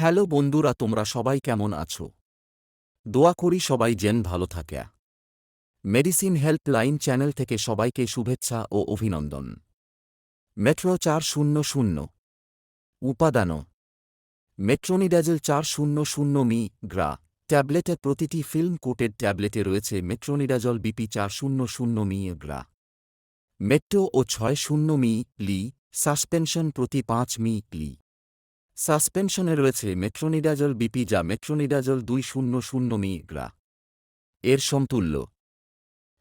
Hello বন্ধুরা, তোমরা সবাই কেমন আছো? দোয়া করি সবাই জেন ভালো থাকে। মেডিসিন হেল্প লাইন চ্যানেল থেকে সবাইকে শুভেচ্ছা ও অভিনন্দন। মেট্রো চার শূন্য শূন্য। উপাদান মেট্রোনিডাজেল চার শূন্য শূন্য মি গ্রা। ট্যাবলেটের প্রতিটি ফিল্ম কোটেড ট্যাবলেটে রয়েছে মেট্রোনিডাজল বিপি চার শূন্য শূন্য মি গ্রা। মেট্রো ও ছয় শূন্য মি লি। সাসপেনশন প্রতি পাঁচ মি লি। সাসপেনশনে রয়েছে মেট্রোনিডাজল বিপি যা মেট্রোনিডাজল দুই শূন্য শূন্য মি গ্রা এর সমতুল্য।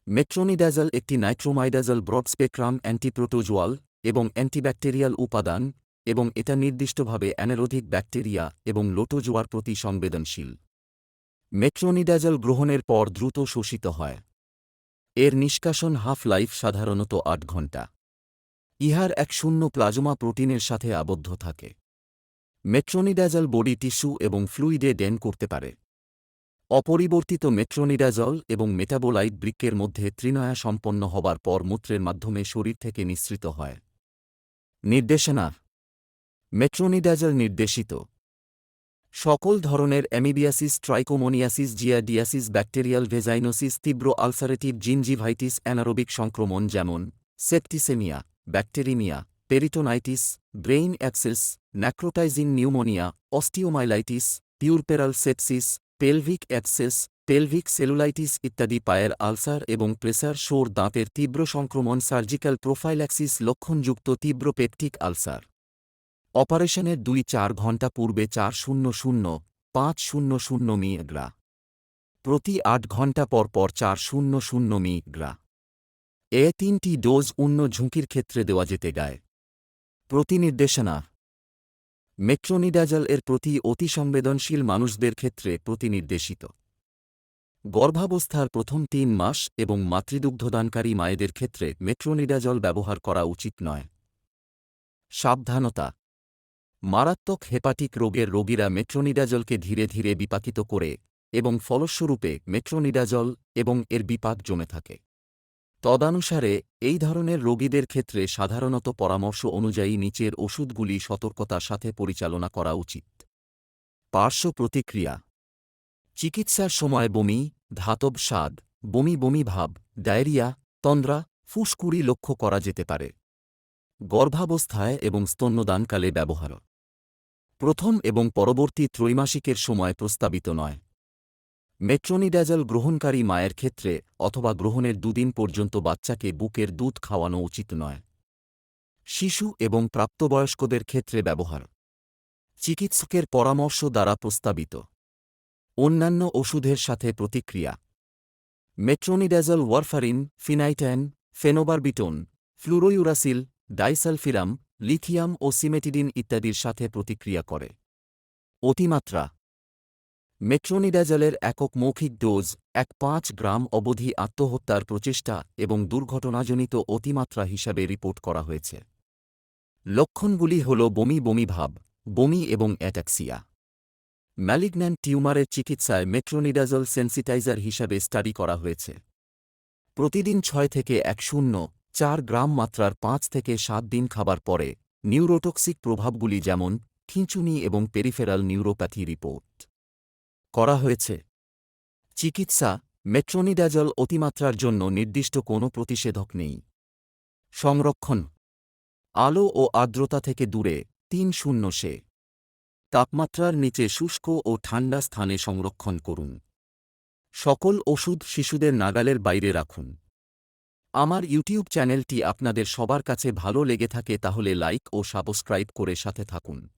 মেট্রোনিডাজল একটি নাইট্রোমাইডাজল ব্রড স্পেকট্রাম অ্যান্টিপ্রোটোজোয়াল এবং অ্যান্টিব্যাকটেরিয়াল উপাদান এবং এটা নির্দিষ্টভাবে অ্যানারোধিক ব্যাকটেরিয়া এবং লোটোজোয়ার প্রতি সংবেদনশীল। মেট্রোনিডাজল গ্রহণের পর দ্রুত শোষিত হয়। এর নিষ্কাশন হাফ লাইফ সাধারণত আট ঘণ্টা। ইহার এক শূন্য প্লাজমা প্রোটিনের সাথে আবদ্ধ থাকে। মেট্রোনিডাজল বডি টিস্যু এবং ফ্লুইডে ডেন করতে পারে। অপরিবর্তিত মেট্রোনিডাজল এবং মেটাবোলাইট বৃক্কের মধ্যে ত্রিনয়া সম্পন্ন হবার পর মূত্রের মাধ্যমে শরীর থেকে নিঃসৃত হয়। নির্দেশনা, মেট্রোনিডাজল নির্দেশিত। সকল ধরনের amoebiasis, trichomoniasis, giardiasis, bacterial vaginosis, তীব্র আলসারেটিভ জিনজিভাইটিস, অ্যানারোবিক সংক্রমণ যেমন septicaemia, bacteraemia peritonitis brain abscess necrotising pneumonia osteomyelitis puerperal sepsis pelvic abscess pelvic cellulitis ইত্যাদি পায়ের আলসার এবং প্রেসার শোর দাঁতের তীব্র সংক্রমণ, সার্জিক্যাল প্রোফাইল্যাক্সিস লক্ষণযুক্ত তীব্র পেপটিক আলসার। অপারেশনের দুই চার ঘণ্টা পূর্বে চার শূন্য শূন্য, পাঁচ শূন্য শূন্য মি গ্রা প্রতি আট ঘণ্টা পর পর চার শূন্য শূন্য মি গ্রা এ তিনটি ডোজ অন্য ঝুঁকির ক্ষেত্রে দেওয়া যেতে গায় প্রতিনির্দেশনা। মেট্রোনিডাজল এর প্রতি অতি সংবেদনশীল মানুষদের ক্ষেত্রে প্রতিনির্দেশিত। গর্ভাবস্থার প্রথম তিন মাস এবং মাতৃদুগ্ধদানকারী মায়েদের ক্ষেত্রে মেট্রোনিডাজল ব্যবহার করা উচিত নয়। সাবধানতা। মারাত্মক হেপাটিক রোগের রোগীরা মেট্রোনিডাজলকে ধীরে ধীরে বিপাকিত করে এবং ফলস্বরূপে মেট্রোনিডাজল এবং এর বিপাক জমে থাকে। তদানুসারে, এই ধরনের রোগীদের ক্ষেত্রে সাধারণত পরামর্শ অনুযায়ী নিচের ওষুধগুলি সতর্কতার সাথে পরিচালনা করা উচিত। পার্শ্ব প্রতিক্রিয়া। চিকিৎসার সময় বমি, ধাতব স্বাদ, বমি বমি ভাব, ডায়রিয়া, তন্দ্রা, ফুসকুড়ি লক্ষ্য করা যেতে পারে। গর্ভাবস্থায় এবং স্তন্যদানকালে ব্যবহার। প্রথম এবং পরবর্তী ত্রৈমাসিকের সময় প্রস্তাবিত নয়। মেট্রোনিডাজল গ্রহণকারী মায়ের ক্ষেত্রে অথবা গ্রহণের দুদিন পর্যন্ত বাচ্চাকে বুকের দুধ খাওয়ানো উচিত নয়। শিশু এবং প্রাপ্তবয়স্কদের ক্ষেত্রে ব্যবহার। চিকিৎসকের পরামর্শ দ্বারা প্রস্তাবিত। অন্যান্য ওষুধের সাথে প্রতিক্রিয়া। Metronidazole warfarin phenytoin phenobarbitone, fluorouracil, disulfiram, lithium ও সিমেটিডিন ইত্যাদির সাথে প্রতিক্রিয়া করে। অতিমাত্রা। মেট্রোনিডাজলের একক মৌখিক ডোজ, এক পাঁচ গ্রাম অবধি আত্মহত্যার প্রচেষ্টা এবং দুর্ঘটনাজনিত অতিমাত্রা হিসাবে রিপোর্ট করা হয়েছে। লক্ষণগুলি হল বমি বমি ভাব, বমি এবং অ্যাট্যাক্সিয়া ম্যালিগন্যান্ট টিউমারের চিকিৎসায় মেট্রোনিডাজল সেন্সিটাইজার হিসাবে স্টাডি করা হয়েছে। প্রতিদিন ছয় থেকে এক শূন্য, চার গ্রাম মাত্রার পাঁচ থেকে সাত দিন খাবার পরে নিউরোটক্সিক প্রভাবগুলি যেমন, খিঁচুনি এবং পেরিফেরাল নিউরোপ্যাথি রিপোর্ট। করা হয়েছে। চিকিৎসা মেট্রোনিডাজল অতিমাত্রার জন্য নির্দিষ্ট কোনো প্রতিষেধক নেই। সংরক্ষণ। আলো ও আর্দ্রতা থেকে দূরে, তিন শূন্য সে। তাপমাত্রার নিচে শুষ্ক ও ঠান্ডা স্থানে সংরক্ষণ করুন। সকল ওষুধ শিশুদের নাগালের বাইরে রাখুন। আমার ইউটিউব চ্যানেলটি আপনাদের সবার কাছে ভালো লেগে থাকে তাহলে লাইক ও সাবস্ক্রাইব করে সাথে থাকুন।